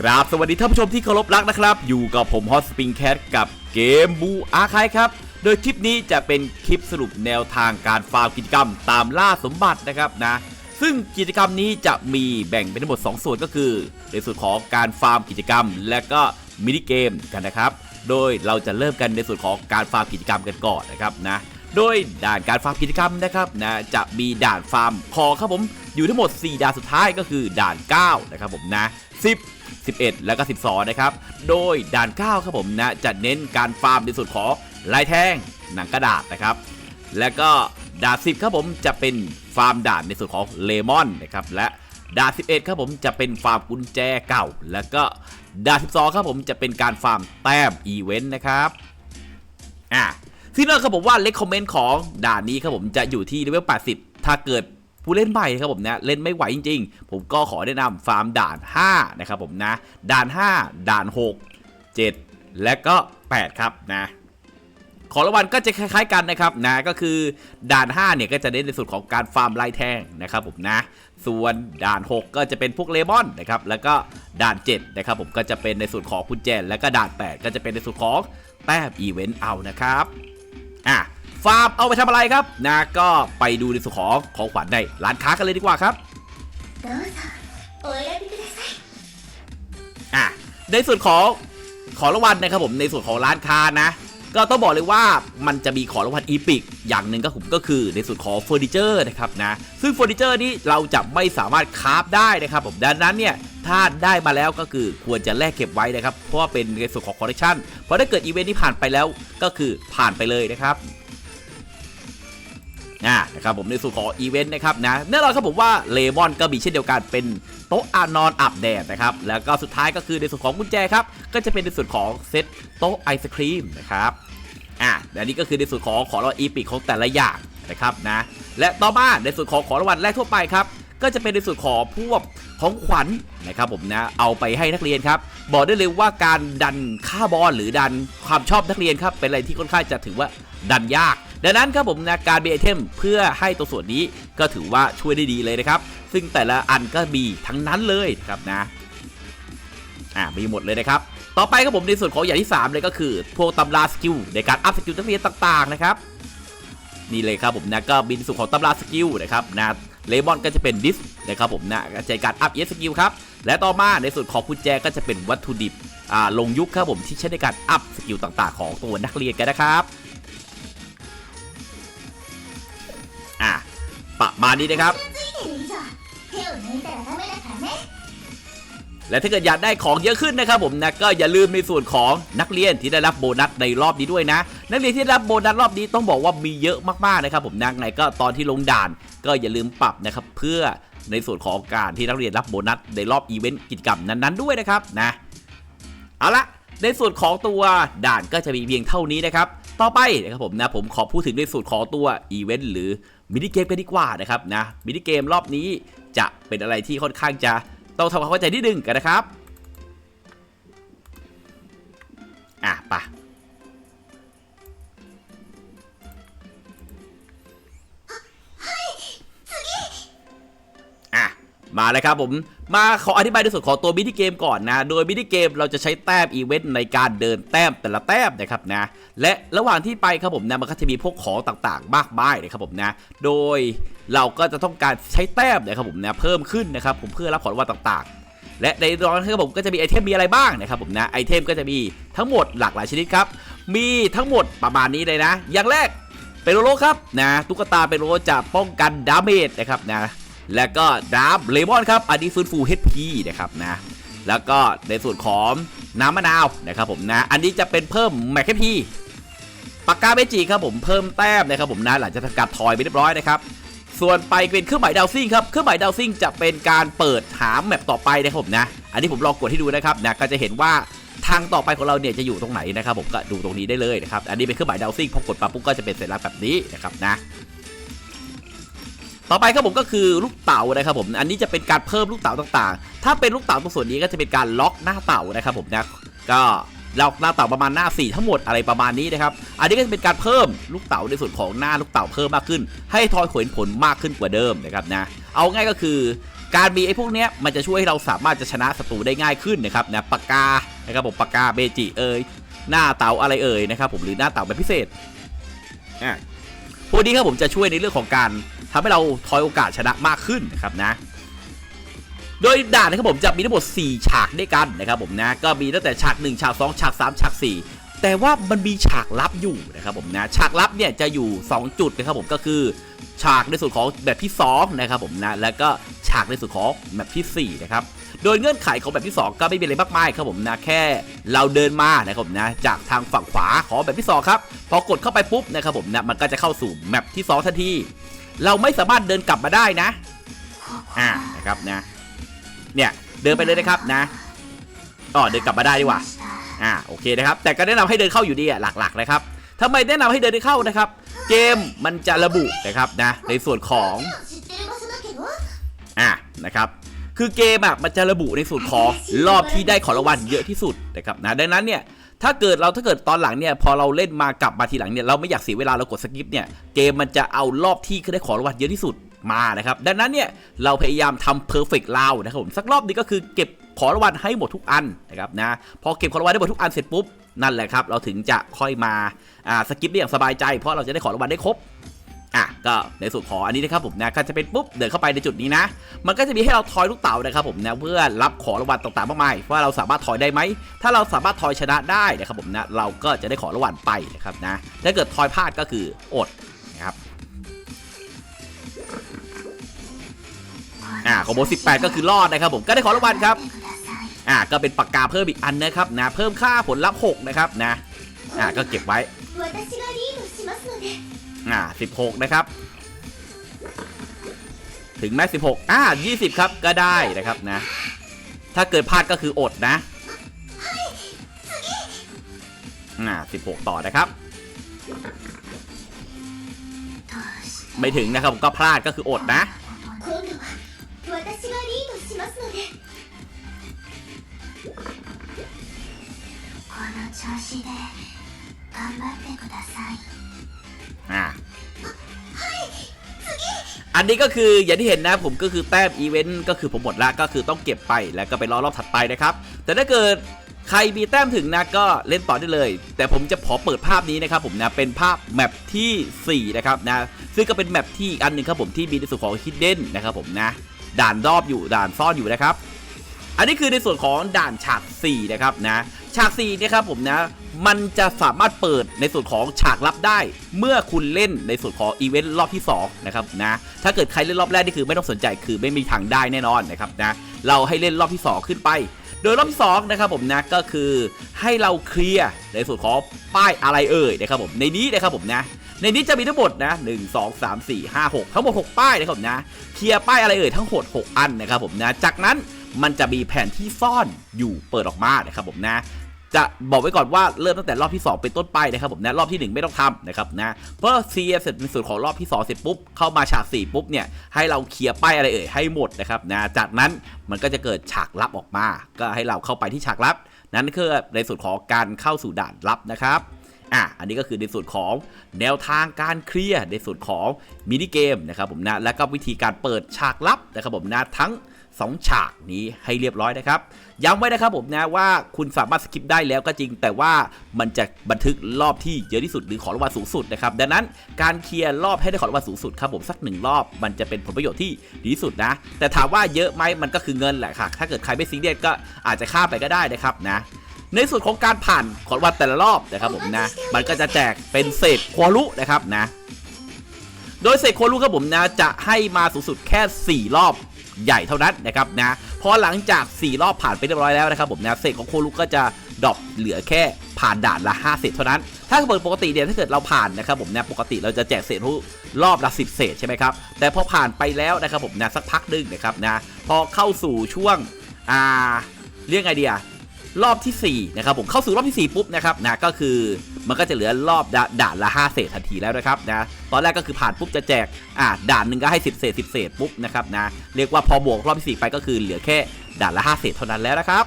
ครับสวัสดีท่านผู้ชมที่เคารพรักนะครับ อยู่กับผมฮอตสปริงแคทกับเกมบูอาคายครับ โดยคลิปนี้จะเป็นคลิปสรุปแนวทางการฟาร์มกิจกรรมตามล่าสมบัตินะครับนะ ซึ่งกิจกรรมนี้จะมีแบ่งเป็นทั้งหมด 2 ส่วนก็คือ ในส่วนของการฟาร์มกิจกรรม และก็มินิเกมกันนะครับ โดยเราจะเริ่มกันในส่วนของการฟาร์มกิจกรรมกันก่อนนะครับนะโดยด่านการฟาร์มกิจกรรมนะครับนะจะมีด่านฟาร์มขอครับผมอยู่ทั้งหมด 4 ด่านสุดท้ายก็คือด่าน 9 นะครับผมนะ 10 11 แล้วก็ 12 นะครับ โดยด่าน 9 ครับผมนะจะเน้นการฟาร์มในส่วนของลายแท่งหนังกระดาษนะครับ แล้วก็ด่าน 10 ครับผมจะเป็นฟาร์มด่านในส่วนของเลมอนนะครับและด่าน 11 ครับผมจะเป็นฟาร์มกุญแจเก่า แล้วก็ด่าน 12 ครับผมจะเป็นการฟาร์มแต้มอีเวนต์นะครับอะที่เริ่มครับผมว่าเลคคอมเมนต์ของด่านนี้ครับผมจะอยู่ที่เลเวล 80 ถ้าเกิด ผู้เล่นใหม่ครับผมนะเล่นไม่ไหวจริง ๆ ผมก็ขอแนะนำฟาร์มด่าน 5 นะครับผมนะ ด่าน 5 ด่าน 6 7 และก็ 8 ครับนะของรางวัลก็จะคล้ายๆกันนะครับนะก็คือด่าน 5 เนี่ยก็จะเน้นในส่วนของการฟาร์มลายแท่งนะครับผมนะ ส่วนด่าน 6 ก็จะเป็นพวกเลมอนนะครับแล้วก็ด่าน 7 นะครับผมก็จะเป็นในส่วนของคุณแจนแล้วก็ด่าน 8 ก็จะเป็นในส่วนของแต้มอีเวนต์เอานะครับอะ ฟาร์มเอาไปทำอะไรครับนะก็ไปดูในสุวของของขวัญในร้านค้ากันเลยดีกว่าครับในส่วนของของรางวัลนะครับผมในส่วนของร้านค้านะ ก็ต้องบอกเลยว่ามันจะมีของรางวัลอีพิกอย่างหนึ่งก็ผมก็คือในส่วนของเฟอร์นิเจอร์นะครับนะซึ่งเฟอร์นิเจอร์นี้เราจะไม่สามารถคาบได้นะครับผมดังนั้นเนี่ยถ้าได้มาแล้วก็คือควรจะแลกเก็บไว้นะครับเพราะว่าเป็นในส่วนของคอลเลคชันเพราะถ้าเกิดอีเวนท์ที่ผ่านไปแล้วก็คือผ่านไปเลยนะครับ อ่านะครับผมในส่วนของอีเวนต์นะครับนะแน่นอนครับผมว่าเลมอนก็มีเช่นเดียวกันเป็นโต๊ะอานอนอาบแดดนะครับแล้วก็สุดท้ายก็คือในส่วนของกุญแจครับก็จะเป็นในส่วนของเซตโต๊ะไอศครีมนะครับอ่าและนี่ก็คือในส่วนของของรางวัลอีพิกของแต่ละอย่างนะครับนะและต่อมาในส่วนของของรางวัลแรกทั่วไปครับก็จะเป็นในส่วนของพวกของขวัญนะครับผมนะเอาไปให้นักเรียนครับบอกได้เลยว่าการดันค่าบอลหรือดันความชอบนักเรียนครับเป็นอะไรที่ค่อนข้างจะถือว่าดันยาก ดังนั้นครับผมนะการมีไอเทมเพื่อให้ตัวส่วนนี้ก็ถือว่าช่วยได้ดีเลยนะครับ ซึ่งแต่ละอันก็มีทั้งนั้นเลยครับนะอ่ามีหมดเลยนะครับ ต่อไปครับผมในส่วนของอย่างที่ 3 เลยก็คือ พวกตำราสกิลในการอัพสกิลนักเรียนต่างๆนะครับนี่เลยครับผมนะก็มีในส่วนของตำราสกิลนะครับนะเลมอนก็จะเป็นดิสนะครับผมนะใจะการอัพเอสกิลครับและต่อมาในส่วนของกุญแจก็จะเป็นวัตถุดิบอ่าลงยุคครับผมที่ใช้ในการอัพสกิลต่างๆ ของตัวนักเรียนกันนะครับ ประมาณนี้นะครับ และถ้าเกิดอยากได้ของเยอะขึ้นนะครับผมนะก็อย่าลืมในส่วนของนักเรียนที่ได้รับโบนัสในรอบนี้ด้วยนะ นักเรียนที่ได้รับโบนัสรอบนี้ต้องบอกว่ามีเยอะมากๆนะครับผมนักไหนก็ตอนที่ลงด่าน ก็อย่าลืมปรับนะครับเพื่อในส่วนของการที่นักเรียนรับโบนัสในรอบอีเวนต์กิจกรรมนั้นๆด้วยนะครับนะเอาละในส่วนของตัวด่านก็จะมีเพียงเท่านี้นะครับ ต่อไปนะครับผมนะผมขอพูดถึงในส่วนของตัวอีเวนต์หรือมินิเกมกันดีกว่านะครับนะมินิเกมรอบนี้จะเป็นอะไรที่ค่อนข้างจะต้องทำความเข้าใจนิดนึงกันนะครับ มาเลยครับผมมาขออธิบายในส่วนของตัวมินิเกมก่อนนะ โดยมินิเกมเราจะใช้แต้มอีเวนต์ในการเดินแต้มแต่ละแต้มนะครับนะ และระหว่างที่ไปครับผมนะมันก็จะมีพวกของต่างๆ มากมายนะครับผมนะ โดยเราก็จะต้องการใช้แต้มนะครับผมนะเพิ่มขึ้นนะครับผมเพื่อรับของรางวัลต่างๆ และในรอนครับผมก็จะมีไอเทมมีอะไรบ้างนะครับผมนะไอเทมก็จะมีทั้งหมดหลากหลายชนิดครับมีทั้งหมดประมาณนี้เลยนะ อย่างแรกเป็นโลโลครับนะตุ๊กตาเป็นโลโลจะป้องกันดาเมจนะครับนะ แล้วก็ดาบเลมอนครับ อันนี้ฟื้นฟู HP นะครับนะ แล้วก็ในส่วนของน้ำมะนาวนะครับผมนะ อันนี้จะเป็นเพิ่มแมคแคพีปากกาเมจิครับผมเพิ่มแต้มนะครับผมนะหลังจากทำการทอยไปเรียบร้อยนะครับส่วนไปเป็นเครื่องหมายดาวซิ่งครับ เครื่องหมายดาวซิ่งจะเป็นการเปิดหามแมปต่อไปนะครับผมนะ อันนี้ผมลองกดให้ดูนะครับนะก็จะเห็นว่าทางต่อไปของเราเนี่ยจะอยู่ตรงไหนนะครับผมก็ดูตรงนี้ได้เลยนะครับ อันนี้เป็นเครื่องหมายดาวซิ่งพอกดปั๊บปุ๊บก็จะเป็นสัญลักษณ์แบบนี้นะครับนะ ต่อไปครับผมก็คือลูกเต๋านะครับผมอันนี้จะเป็นการเพิ่มลูกเต๋าต่างๆ ถ้าเป็นลูกเต๋าตรงส่วนนี้ก็จะเป็นการล็อกหน้าเต๋านะครับผมนะก็ล็อกหน้าเต๋าประมาณหน้า 4 ทั้งหมดอะไรประมาณนี้นะครับ อันนี้ก็จะเป็นการเพิ่มลูกเต๋าในส่วนของหน้าลูกเต๋าเพิ่มมากขึ้น ให้ทอยขวนผลมากขึ้นกว่าเดิมนะครับนะ เอาง่ายก็คือ การมีไอ้พวกเนี้ยมันจะช่วยให้เราสามารถจะชนะศัตรูได้ง่ายขึ้นนะครับนะปากกานะครับผมปากกาเบจิเอ่ยหน้าเต่าอะไรเอ่ยนะครับผมหรือหน้าเต่าแบบพิเศษอะ พวกนี้ครับผมจะช่วยในเรื่องของการทำให้เราทอยโอกาสชนะมากขึ้นนะครับนะ โดยด่านนะครับผมจะมีทั้งหมด 4 ฉากด้วยกันนะครับผมนะก็มีตั้งแต่ฉาก 1 ฉาก 2 ฉาก 3 ฉาก 4 แต่ว่ามันมีฉากลับอยู่นะครับผมนะฉากลับเนี่ยจะอยู่ 2 จุดนะครับผมก็คือฉากในส่วนของแบบที่2นะครับผมนะแล้วก็ฉากในส่วนของแบบที่4นะครับ โดยเงื่อนไขของแบบที่ 2 ก็ไม่มีอะไรมากมายครับผมนะแค่เราเดินมานะครับผมนะจากทางฝั่งขวาของแบบที่2ครับพอกดเข้าไปปุ๊บนะครับผมนะมันก็จะเข้าสู่แมปที่ 2 ทันที เราไม่สามารถเดินกลับมาได้นะอ่านะครับนะเนี่ยเดินไปเลยนะครับนะอ๋อเดินกลับมาได้ดีกว่าอ่าโอเคนะครับแต่ก็แนะนำให้เดินเข้าอยู่ดีอะหลักๆนะครับทำไมแนะนำให้เดินเข้านะครับ เกมมันจะระบุนะครับนะในส่วนของอ่านะครับ คือเกมอะมันจะระบุในส่วนของรอบที่ได้ของรางวัลเยอะที่สุดนะครับนะดังนั้นเนี่ยถ้าเกิดเราถ้าเกิดตอนหลังเนี่ยพอเราเล่นมากลับมาทีหลังเนี่ยเราไม่อยากเสียเวลาเรากดสกิปเนี่ยเกมมันจะเอารอบที่ได้ของรางวัลเยอะที่สุดมานะครับดังนั้นเนี่ยเราพยายามทำ perfect round นะครับผมสักรอบนี้ก็คือเก็บของรางวัลให้หมดทุกอันนะครับนะพอเก็บของรางวัลได้หมดทุกอันเสร็จปุ๊บนั่นแหละครับเราถึงจะค่อยมาอ่าสกิปได้อย่างสบายใจเพราะเราจะได้ของรางวัลได้ครบ่ะก็ในส่วนของอันนี้นะครับผมนะก็จะเป็นปุ๊บเดินเข้าไปในจุดนี้นะ มันก็จะมีให้เราทอยลูกเต๋านะครับผมนะเพื่อรับขอรางวัลต่างๆมากมายว่าเราสามารถทอยได้ไหมถ้าเราสามารถทอยชนะได้นะครับผมนะเราก็จะได้ขอรางวัลไปนะครับนะถ้าเกิดทอยพลาดก็คืออดนะครับอ่าคอมโบแปดก็คือรอดนะครับผมก็ได้ขอรางวัลครับอ่าก็เป็นปากกาเพิ่มอีกอันนะครับนะเพิ่มค่าผลลัพธ์หกนะครับนะอ่าก็เก็บไว้ 私がリードしますので อ่า16 นะครับ ถึงแม้16 อ่า 20 ครับ ก็ได้นะครับนะ ถ้าเกิดพลาดก็คืออดนะ อ่า 16 ต่อนะครับ どうして ไม่ถึงนะครับก็พลาดก็คืออดนะ 今度は私がリードしますのでこの調子で頑張ってください อ่าอันนี้ก็คืออย่างที่เห็นนะผมก็คือแต้มอีเวนต์ก็คือผมหมดละก็คือต้องเก็บไปแล้วก็ไปรอรอบถัดไปนะครับ แต่ถ้าเกิดใครมีแต้มถึงนะก็เล่นต่อได้เลย แต่ผมจะขอเปิดภาพนี้นะครับผมนะเป็นภาพแมปทีสี่4นะครับนะซึ่งก็เป็นแมปที่อันหนึ่งครับผมที่มีในส่วนของฮิดเด้นนะครับผมนะด่านรอบอยู่ด่านซ่อนอยู่นะครับ อันนี้คือในส่วนของด่านฉาก 4 นะครับนะฉาก 4 นะครับผมนะมันจะสามารถเปิดในส่วนของฉากลับได้ เมื่อคุณเล่นในส่วนของอีเวนต์รอบที่ 2 นะครับนะถ้าเกิดใครเล่นรอบแรกนี่คือไม่ต้องสนใจคือไม่มีทางได้แน่นอนนะครับนะเราให้เล่นรอบที่ 2 ขึ้นไป โดยรอบที่2นะครับผมนะก็คือให้เราเคลียร์ในส่วนของป้ายอะไรเอ่ยนะครับผมในนี้นะครับผมนะในนี้จะมีทั้งหมดนะ 1 2 3 4 5 6 ทั้งหมด 6 ป้ายนะครับผมนะ เคลียร์ป้ายอะไรเอ่ยทั้งหมด 6 อันนะครับผมนะ จากนั้น มันจะมีแผนที่ซ่อนอยู่เปิดออกมานะครับผมนะจะบอกไว้ก่อนว่าเริ่มตั้งแต่รอบที่ 2 เป็นต้นไปนะครับผมนะรอบทีหนึ่1 ไม่ต้องทำนะครับนะเพราะเคลียร์เสร็จในส่วนของรอบที่ 2 เสร็จปุ๊บ เข้ามาฉาก 4 ปุ๊บเนี่ยให้เราเคลียร์ป้ายอะไรเอ่ยให้หมดนะครับนะจากนั้นมันก็จะเกิดฉากลับออกมา ก็ให้เราเข้าไปที่ฉากลับ นั่นคือในส่วนของการเข้าสู่ด่านลับนะครับอะอันนี้ก็คือในส่วนของแนวทางการเคลียร์ในส่วนของมินิเกมนะครับผมนะแล้วก็วิธีการเปิดฉากลับนะครับผมนะทั้ง 2 ฉากนี้ให้เรียบร้อยนะครับย้ำไว้นะครับผมนะว่าคุณสามารถสกิปได้แล้วก็จริง แต่ว่ามันจะบันทึกรอบที่เยอะที่สุดหรือขอรางวัลสูงสุดนะครับดังนั้นการเคลียร์รอบให้ได้ขอรางวัลสูงสุดครับผมสักหนึ่งรอบ มันจะเป็นผลประโยชน์ที่ดีที่สุดนะ แต่ถามว่าเยอะไหมมันก็คือเงินแหละค่ะ ถ้าเกิดใครไม่ซีเรียสก็อาจจะข้ามไปก็ได้นะครับนะในส่วนของการผ่านขอรางวัลแต่ละรอบนะครับผมนะ มันก็จะแจกเป็นเศษควอลุนะครับนะ โดยเศษควอลุครับผมนะจะให้มาสูงสุดแค่ 4 รอบใหญ่เท่านั้นนะครับนะพอหลังจาก 4 รอบผ่านไปเรียบร้อยแล้วนะครับผมนะเศษของโคลุก็จะดรอปเหลือแค่ผ่านด่านละ5เศษเท่านั้น ถ้าเกิดปกติเนี่ยถ้าเกิดเราผ่านนะครับผมนะปกติเราจะแจกเศษทุกรอบละ10 เศษใช่ไหมครับ แต่พอผ่านไปแล้วนะครับผมนะสักพักหนึงนะครับนะพอเข้าสู่ช่วงอ่าเรียกไงดีอะรอบทีสี่4นะครับผมเข้าสู่รอบที่ 4 ปุ๊บนะครับนะก็คือ มันก็จะเหลือรอบด่าด่านละ 5 เศษทันทีแล้วนะครับนะตอนแรกก็คือผ่านปุ๊บจะแจกอ่าด่านหนึ่งก็ให้ 10 เศษ 10 เศษปุ๊บนะครับนะเรียกว่าพอบวกรอบที่4ไปก็คือเหลือแค่ด่านละ 5 เศษเท่านั้นแล้วนะครับ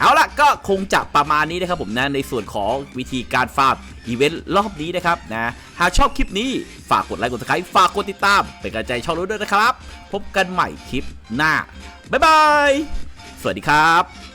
เอาละก็คงจะประมาณนี้นะครับผมนะในส่วนของวิธีการฟาร์มอีเวนต์รอบนี้นะครับนะหากชอบคลิปนี้ฝากกดไลค์กด subscribe ฝากกดติดตาม เป็นกำลังใจช่องเราด้วยนะครับ พบกันใหม่คลิปหน้า บ๊ายบาย สวัสดีครับ